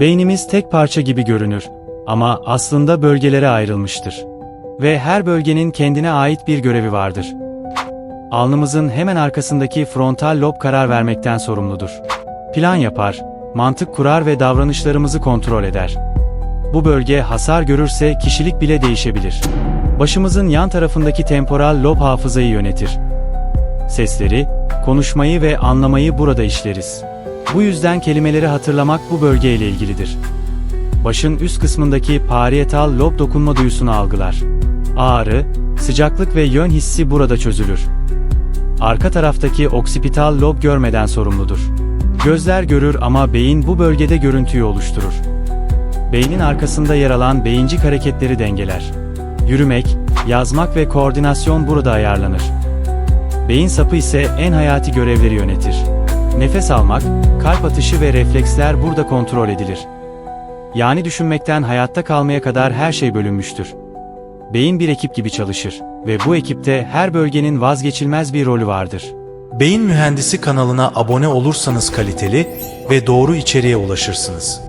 Beynimiz tek parça gibi görünür ama aslında bölgelere ayrılmıştır. Ve her bölgenin kendine ait bir görevi vardır. Alnımızın hemen arkasındaki frontal lob karar vermekten sorumludur. Plan yapar, mantık kurar ve davranışlarımızı kontrol eder. Bu bölge hasar görürse kişilik bile değişebilir. Başımızın yan tarafındaki temporal lob hafızayı yönetir. Sesleri, konuşmayı ve anlamayı burada işleriz. Bu yüzden kelimeleri hatırlamak bu bölgeyle ilgilidir. Başın üst kısmındaki parietal lob dokunma duyusunu algılar. Ağrı, sıcaklık ve yön hissi burada çözülür. Arka taraftaki oksipital lob görmeden sorumludur. Gözler görür ama beyin bu bölgede görüntüyü oluşturur. Beynin arkasında yer alan beyincik hareketleri dengeler. Yürümek, yazmak ve koordinasyon burada ayarlanır. Beyin sapı ise en hayati görevleri yönetir. Nefes almak, kalp atışı ve refleksler burada kontrol edilir. Yani düşünmekten hayatta kalmaya kadar her şey bölünmüştür. Beyin bir ekip gibi çalışır ve bu ekipte her bölgenin vazgeçilmez bir rolü vardır. Beyin Mühendisi kanalına abone olursanız kaliteli ve doğru içeriğe ulaşırsınız.